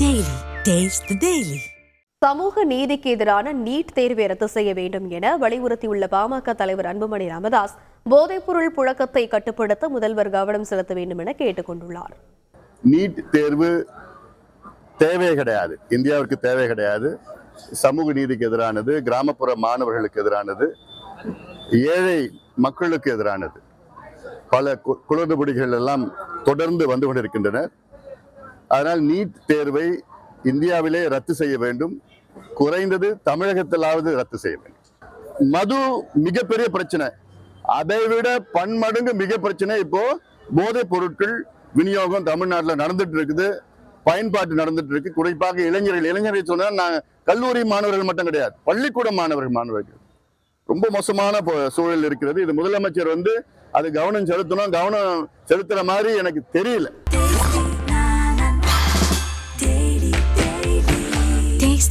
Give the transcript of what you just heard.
Taste the Daily. சமூக நீதிக்கு எதிரான நீட் தேர்வை ரத்து செய்ய வேண்டும் என வலியுறுத்தியுள்ள பாமக தலைவர் அன்புமணி ராமதாஸ் போதைப்பொருள் புழக்கத்தை கட்டுப்படுத்த முதல்வர் கவனம் செலுத்த வேண்டும் என கேட்டுக் கொண்டுள்ளார். நீட் தேர்வு தேவை கிடையாது. இந்தியாவிற்கு தேவை கிடையாது. சமூக நீதிக்கு எதிரானது கிராமப்புற மாணவர்களுக்கு எதிரானது ஏழை மக்களுக்கு எதிரானது. பல கு- குளறுபடிகள் எல்லாம் தொடர்ந்து வந்து கொண்டிருக்கின்றன. அதனால் நீட் தேர்வை இந்தியாவிலே ரத்து செய்ய வேண்டும். குறைந்தது தமிழகத்திலாவது ரத்து செய்ய வேண்டும். மது மிகப்பெரிய பிரச்சனை. அதை விட பன்மடங்கு மிக பிரச்சனை இப்போ போதைப் பொருட்கள் விநியோகம் தமிழ்நாட்டில் நடந்துட்டு இருக்குது. பயன்பாட்டு நடந்துட்டு இருக்கு. குறிப்பாக இளைஞர்கள் இளைஞர்கள் சொன்னால் நான் கல்லூரி மாணவர்கள் மட்டும் கிடையாது பள்ளிக்கூட மாணவர்கள் மாணவர்கள். ரொம்ப மோசமான சூழல் இருக்கிறது. இது முதலமைச்சர் வந்து அது கவனம் செலுத்தணும். கவனம் செலுத்துற மாதிரி எனக்கு தெரியல.